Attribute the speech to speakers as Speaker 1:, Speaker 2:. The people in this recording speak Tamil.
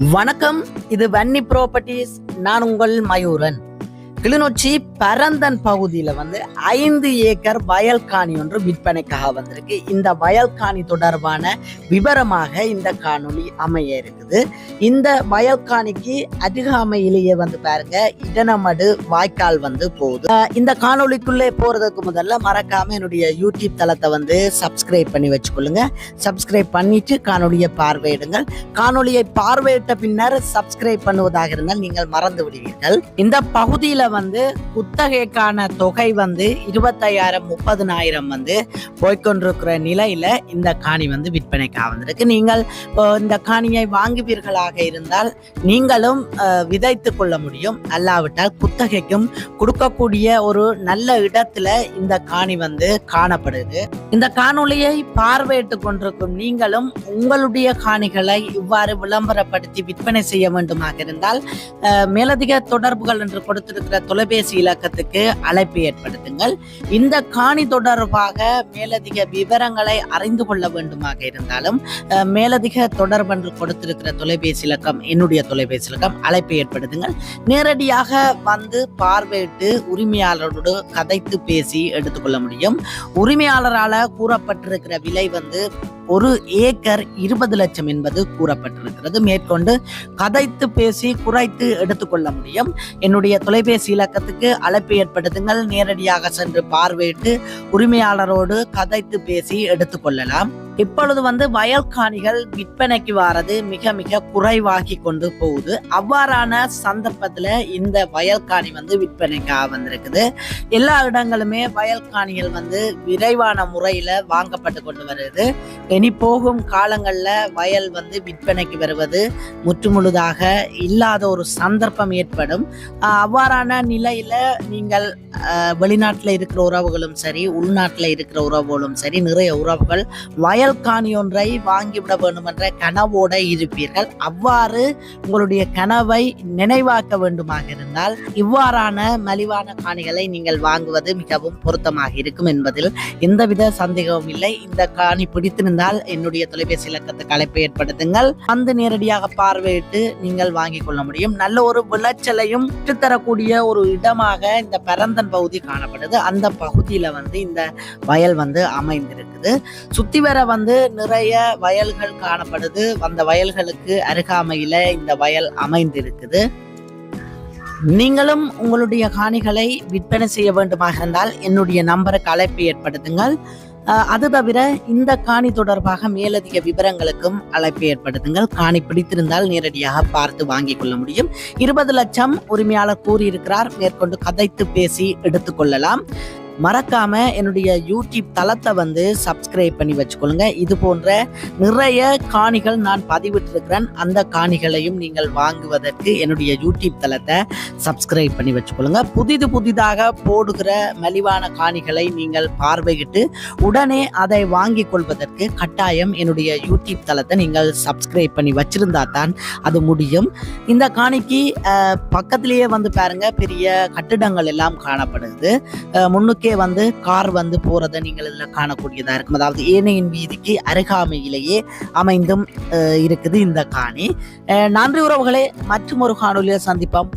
Speaker 1: வணக்கம் இது வன்னி ப்ராப்பர்ட்டிஸ் நான் உங்கள் மயூரன். கிளிநொச்சி பரந்தன் பகுதியில் வந்து ஐந்து ஏக்கர் வயல் காணி ஒன்று விற்பனைக்காக வந்திருக்கு. இந்த வயல் காணி தொடர்பான விவரமாக இந்த காணொளி அமைய இருக்குது. இந்த வயல் காணிக்கு அருகாமையிலேயே வந்து பாருங்க இடனமடு வாய்க்கால் வந்து போகுது. இந்த காணொளிக்குள்ளே போறதுக்கு முதல்ல மறக்காம என்னுடைய யூடியூப் தளத்தை வந்து சப்ஸ்கிரைப் பண்ணி வச்சுக்கொள்ளுங்க. சப்ஸ்கிரைப் பண்ணிட்டு காணொலியை பார்வையிடுங்கள். காணொலியை பார்வையிட்ட பின்னர் சப்ஸ்கிரைப் பண்ணுவதாக இருந்தால் நீங்கள் மறந்து விடுவீர்கள் இந்த பகுதியில் வந்து குத்தகைக்கான தொகை வந்து இருபத்தையாயிரம் முப்பதுனாயிரம் வந்து போய்கொண்டிருக்கிற நிலையில இந்த காணி வந்து விற்பனைக்காக வந்திருக்கு நீங்கள் இப்போ இந்த காணியை வாங்குவீர்களாக இருந்தால் நீங்களும் விதைத்து கொள்ள முடியும். அல்லாவிட்டால் குத்தகைக்கும் கொடுக்கக்கூடிய ஒரு நல்ல இடத்துல இந்த காணி வந்து காணப்படுது. இந்த காணொளியை பார்வையிட்டு கொண்டிருக்கும் நீங்களும் உங்களுடைய காணிகளை இவ்வாறு விளம்பரப்படுத்தி விற்பனை செய்ய வேண்டுமாக இருந்தால் மேலதிக தொடர்புகள் என்று கொடுத்திருக்கிற தொலைபேசி இலக்கத்துக்கு அழைப்பு ஏற்படுத்துங்கள். இந்த காணி தொடர்பாக மேலதிக விவரங்களை அறிந்து கொள்ள வேண்டுமாக இருந்தாலும் மேலதிக தொடர்பு என்று கொடுத்திருக்கிற தொலைபேசி இலக்கம் என்னுடைய தொலைபேசி இலக்கம் அழைப்பு ஏற்படுத்துங்கள். நேரடியாக வந்து பார்வையிட்டு உரிமையாளரோடு கதைத்து பேசி எடுத்துக்கொள்ள முடியும். உரிமையாளரால கூறப்பட்டிருக்கிற விலை வந்து ஒரு ஏக்கர் இருபது லட்சம் என்பது கூறப்பட்டிருக்கிறது. மேற்கொண்டு கதைத்து பேசி குறைத்து எடுத்துக்கொள்ள முடியும். என்னுடைய தொலைபேசி இலக்கத்துக்கு அழைப்பு ஏற்படுத்துங்கள். நேரடியாக சென்று பார்வையிட்டு உரிமையாளரோடு கதைத்து பேசி எடுத்துக்கொள்ளலாம் இப்பொழுது வந்து வயல்காணிகள் விற்பனைக்கு வாரது மிக மிக குறைவாகி கொண்டு போகுது. அவ்வாறான சந்தர்ப்பத்துல இந்த வயல்காணி வந்து விற்பனைக்காக வந்திருக்குது. எல்லா இடங்களுமே வயல்காணிகள் வந்து விரைவான முறையில வாங்கப்பட்டு கொண்டு வருது. இனி போகும் காலங்கள்ல வயல் வந்து விற்பனைக்கு வருவது முற்றுமுழுதாக இல்லாத ஒரு சந்தர்ப்பம் ஏற்படும். அவ்வாறான நிலையில நீங்கள் வெளிநாட்டில் வெளிநாட்டுல இருக்கிற உறவுகளும் சரி உள்நாட்டுல இருக்கிற உறவுகளும் சரி நிறைய உறவுகள் வயல் காணி ஒன்றை வாங்கிவிட வேண்டும் என்ற கனவோட இருப்பீர்கள். அவ்வாறு உங்களுடைய கனவை நினைவாக்க வேண்டுமாக இருந்தால் இவ்வாறான மலிவான காணிகளை நீங்கள் வாங்குவது மிகவும் பொருத்தமாக இருக்கும் என்பதில் எந்தவித சந்தேகமும் இல்லை. இந்த காணி பிடித்திருந்தால் என்னுடைய தொலைபேசி இலக்கத்துக்கு அழைப்பை ஏற்படுத்துங்கள். வந்து நேரடியாக பார்வையிட்டு நீங்கள் வாங்கிக் கொள்ள முடியும். நல்ல ஒரு விளைச்சலையும் தரக்கூடிய ஒரு இடமாக இந்த பரந்தன் பகுதி காணப்படுது. அந்த பகுதியில வந்து இந்த வயல் வந்து அமைந்திருக்குது. சுத்தி வர வந்து வந்து நிறைய வயல்கள் காணப்படுது. அந்த வயல்களுக்கு அருகாமையில இந்த வயல் அமைந்திருக்குது. நீங்களும் உங்களுடைய காணிகளை விற்பனை செய்ய வேண்டுமாக இருந்தால் என்னுடைய நம்பருக்கு அழைப்பு ஏற்படுத்துங்கள். அது தவிர இந்த காணி தொடர்பாக மேலதிக விவரங்களுக்கும் அழைப்பு ஏற்படுத்துங்கள். காணி பிடித்திருந்தால் நேரடியாக பார்த்து வாங்கிக் கொள்ள முடியும். இருபது லட்சம் உரிமையாளர் கூறியிருக்கிறார். மேற்கொண்டு கதைத்து பேசி எடுத்துக்கொள்ளலாம் மறக்காம என்னுடைய யூடியூப் தளத்தை வந்து சப்ஸ்கிரைப் பண்ணி வச்சுக்கொள்ளுங்க. இது போன்ற நிறைய காணிகள் நான் பதிவிட்டிருக்கிறேன். அந்த காணிகளையும் நீங்கள் வாங்குவதற்கு என்னுடைய யூடியூப் தளத்தை சப்ஸ்கிரைப் பண்ணி வச்சுக்கொள்ளுங்க. புதிது புதிதாக போடுகிற மலிவான காணிகளை நீங்கள் பார்வையிட்டு உடனே அதை வாங்கிக் கொள்வதற்கு கட்டாயம் என்னுடைய யூடியூப் தளத்தை நீங்கள் சப்ஸ்கிரைப் பண்ணி வச்சிருந்தா தான் அது முடியும். இந்த காணிக்கு பக்கத்திலேயே வந்து பாருங்க பெரிய கட்டிடங்கள் எல்லாம் காணப்படுது. முன்னுக்கு முன்னுக்கே வந்து கார் வந்து போறதை நீங்கள் இதில் காணக்கூடியதா இருக்கும். அதாவது ஏனையின் வீதிக்கு அருகாமையிலேயே அமைந்தும் இருக்குது இந்த காணி. அஹ், நன்றி உறவுகளே மற்றும் ஒரு காணொலியை சந்திப்போம்.